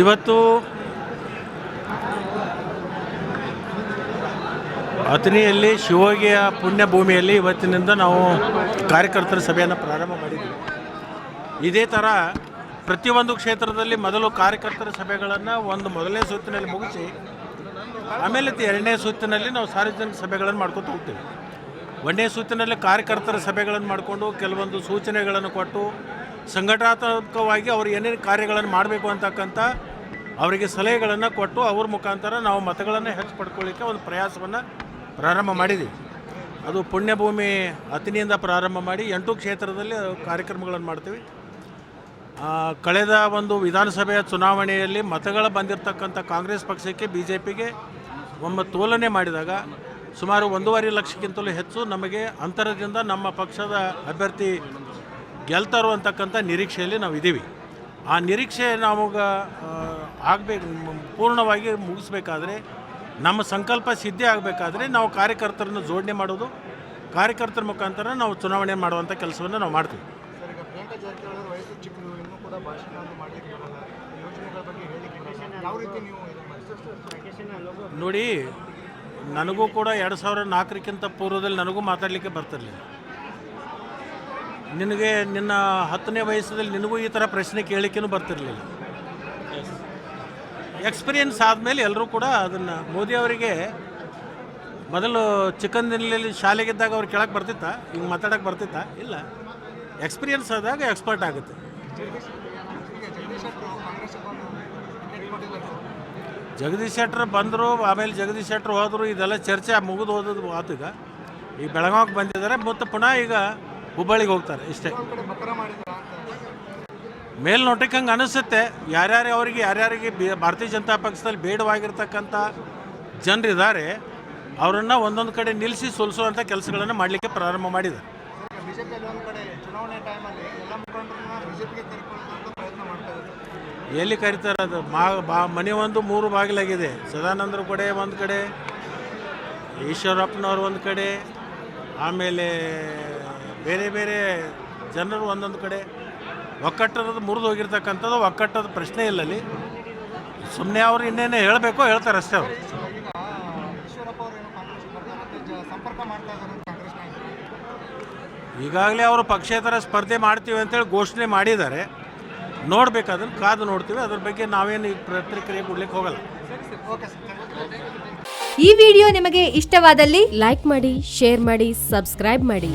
ಇವತ್ತು ಅಥಣಿಯಲ್ಲಿ ಶಿವೋಗಿಯ ಪುಣ್ಯ ಭೂಮಿಯಲ್ಲಿ ಇವತ್ತಿನಿಂದ ನಾವು ಕಾರ್ಯಕರ್ತರ ಸಭೆಯನ್ನು ಪ್ರಾರಂಭ ಮಾಡಿದ್ದೀವಿ. ಇದೇ ಥರ ಪ್ರತಿಯೊಂದು ಕ್ಷೇತ್ರದಲ್ಲಿ ಮೊದಲು ಕಾರ್ಯಕರ್ತರ ಸಭೆಗಳನ್ನು ಒಂದು ಮೊದಲನೇ ಸುತ್ತಿನಲ್ಲಿ ಮುಗಿಸಿ, ಆಮೇಲೆ ಎರಡನೇ ಸುತ್ತಿನಲ್ಲಿ ನಾವು ಸಾರ್ವಜನಿಕ ಸಭೆಗಳನ್ನು ಮಾಡ್ಕೊತ ಹೋಗ್ತೀವಿ. ಒಂದನೇ ಸುತ್ತಿನಲ್ಲಿ ಕಾರ್ಯಕರ್ತರ ಸಭೆಗಳನ್ನು ಮಾಡಿಕೊಂಡು ಕೆಲವೊಂದು ಸೂಚನೆಗಳನ್ನು ಕೊಟ್ಟು ಸಂಘಟನಾತ್ಮಕವಾಗಿ ಅವರು ಏನೇನು ಕಾರ್ಯಗಳನ್ನು ಮಾಡಬೇಕು ಅಂತಕ್ಕಂಥ ಅವರಿಗೆ ಸಲಹೆಗಳನ್ನು ಕೊಟ್ಟು ಅವ್ರ ಮುಖಾಂತರ ನಾವು ಮತಗಳನ್ನು ಹೆಚ್ಚು ಪಡ್ಕೊಳ್ಳಿಕ್ಕೆ ಒಂದು ಪ್ರಯಾಸವನ್ನು ಪ್ರಾರಂಭ ಮಾಡಿದ್ದೀವಿ ಅದು ಪುಣ್ಯಭೂಮಿ ಅತಿನಿಯಿಂದ ಪ್ರಾರಂಭ ಮಾಡಿ ಎಂಟು ಕ್ಷೇತ್ರದಲ್ಲಿ ಕಾರ್ಯಕ್ರಮಗಳನ್ನು ಮಾಡ್ತೀವಿ. ಕಳೆದ ಒಂದು ವಿಧಾನಸಭೆಯ ಚುನಾವಣೆಯಲ್ಲಿ ಮತಗಳ ಬಂದಿರತಕ್ಕಂಥ ಕಾಂಗ್ರೆಸ್ ಪಕ್ಷಕ್ಕೆ ಬಿ ಜೆ ಪಿಗೆ ಒಮ್ಮೆ ತೋಲನೆ ಮಾಡಿದಾಗ ಸುಮಾರು ಒಂದೂವರೆ ಲಕ್ಷಕ್ಕಿಂತಲೂ ಹೆಚ್ಚು ನಮಗೆ ಅಂತರದಿಂದ ನಮ್ಮ ಪಕ್ಷದ ಅಭ್ಯರ್ಥಿ ಗೆಲ್ತಾರೋ ಅಂತಕ್ಕಂಥ ನಿರೀಕ್ಷೆಯಲ್ಲಿ ನಾವು ಇದ್ದೀವಿ. ಆ ನಿರೀಕ್ಷೆ ನಮಗೆ ಆಗಬೇಕು ಪೂರ್ಣವಾಗಿ ಮುಗಿಸ್ಬೇಕಾದ್ರೆ ನಮ್ಮ ಸಂಕಲ್ಪ ಸಿದ್ಧಿ ಆಗಬೇಕಾದ್ರೆ ನಾವು ಕಾರ್ಯಕರ್ತರನ್ನು ಜೋಡಣೆ ಮಾಡೋದು ಕಾರ್ಯಕರ್ತರ ಮುಖಾಂತರ ನಾವು ಚುನಾವಣೆ ಮಾಡುವಂಥ ಕೆಲಸವನ್ನು ನಾವು ಮಾಡ್ತೀವಿ? ನೋಡಿ ನನಗೂ ಕೂಡ ಎರಡು ಸಾವಿರ ನಾಲ್ಕರಕ್ಕಿಂತ ಪೂರ್ವದಲ್ಲಿ ನನಗೂ ಮಾತಾಡಲಿಕ್ಕೆ ಬರ್ತಿರಲಿಲ್ಲ. ನಿನಗೆ ನಿನ್ನ ಹತ್ತನೇ ವಯಸ್ಸದಲ್ಲಿ ನಿನಗೂ ಈ ಥರ ಪ್ರಶ್ನೆ ಕೇಳಲಿಕ್ಕೂ ಬರ್ತಿರಲಿಲ್ಲ. ಎಕ್ಸ್ಪೀರಿಯನ್ಸ್ ಆದಮೇಲೆ ಎಲ್ಲರೂ ಕೂಡ ಅದನ್ನು ಮೋದಿ ಅವರಿಗೆ ಮೊದಲು ಚಿಕ್ಕಂದಿನಲ್ಲಿ ಶಾಲೆಗಿದ್ದಾಗ ಅವ್ರು ಕೇಳಕ್ಕೆ ಬರ್ತಿತ್ತ ಹಿಂಗೆ ಮಾತಾಡೋಕ್ಕೆ ಬರ್ತಿತ್ತ ಇಲ್ಲ. ಎಕ್ಸ್ಪೀರಿಯನ್ಸ್ ಆದಾಗ ಎಕ್ಸ್ಪರ್ಟ್ ಆಗುತ್ತೆ. ಜಗದೀಶ್ ಶೆಟ್ರ್ ಬಂದರು ಆಮೇಲೆ ಜಗದೀಶ್ ಶೆಟ್ಟರ್ ಹೋದರು ಇದೆಲ್ಲ ಚರ್ಚೆ ಮುಗಿದು ಹೋದದ್ದು ಆತು ಈಗ. ಈಗ ಬೆಳಗಾವಿಗೆ ಬಂದಿದ್ದಾರೆ ಮತ್ತು ಪುನಃ ಈಗ ಹುಬ್ಬಳ್ಳಿಗೆ ಹೋಗ್ತಾರೆ ಇಷ್ಟೇ. ಮೇಲ್ನೋಟಕ್ಕೆ ಹಂಗೆ ಅನಿಸುತ್ತೆ. ಯಾರ್ಯಾರು ಅವರಿಗೆ ಯಾರ್ಯಾರಿಗೆ ಬಿ- ಭಾರತೀಯ ಜನತಾ ಪಕ್ಷದಲ್ಲಿ ಬೇಡವಾಗಿರ್ತಕ್ಕಂಥ ಜನರಿದ್ದಾರೆ ಅವರನ್ನು ಒಂದೊಂದು ಕಡೆ ನಿಲ್ಲಿಸಿ ಸೋಲಿಸುವಂಥ ಕೆಲಸಗಳನ್ನು ಮಾಡಲಿಕ್ಕೆ ಪ್ರಾರಂಭ ಮಾಡಿದ್ದಾರೆ. ಎಲ್ಲಿ ಕರೀತಾರೆ ಅದು? ಮಾ ಬಾ ಮನೆ ಒಂದು ಮೂರು ಬಾಗಿಲಾಗಿದೆ. ಸದಾನಂದ್ರ ಕಡೆ ಒಂದು ಕಡೆ ಈಶ್ವರಪ್ಪನವ್ರು ಒಂದು ಕಡೆ ಆಮೇಲೆ ಬೇರೆ ಬೇರೆ ಜನರು ಒಂದೊಂದು ಕಡೆ ಒಕ್ಕಟ್ಟದ ಮುರಿದು ಹೋಗಿರ್ತಕ್ಕಂಥದ್ದು ಒಕ್ಕಟ್ಟದ ಪ್ರಶ್ನೆ ಇಲ್ಲ ಅಲ್ಲಿ. ಸುಮ್ಮನೆ ಅವ್ರು ಇನ್ನೇನು ಹೇಳಬೇಕೋ ಹೇಳ್ತಾರೆ ಅಷ್ಟೇ ಅವರು. ಈಗಾಗಲೇ ಅವರು ಪಕ್ಷೇತರ ಸ್ಪರ್ಧೆ ಮಾಡ್ತೀವಿ ಅಂತೇಳಿ ಘೋಷಣೆ ಮಾಡಿದ್ದಾರೆ. ನೋಡ್ಬೇಕು ಕಾದು ನೋಡ್ತೀವಿ. ಅದ್ರ ಬಗ್ಗೆ ನಾವೇನು ಈ ಪ್ರತಿಕ್ರಿಯೆ ಕೊಡ್ಲಿಕ್ಕೆ ಹೋಗಲ್ಲ. ಈ ವಿಡಿಯೋ ನಿಮಗೆ ಇಷ್ಟವಾದಲ್ಲಿ ಲೈಕ್ ಮಾಡಿ, ಶೇರ್ ಮಾಡಿ, ಸಬ್ಸ್ಕ್ರೈಬ್ ಮಾಡಿ.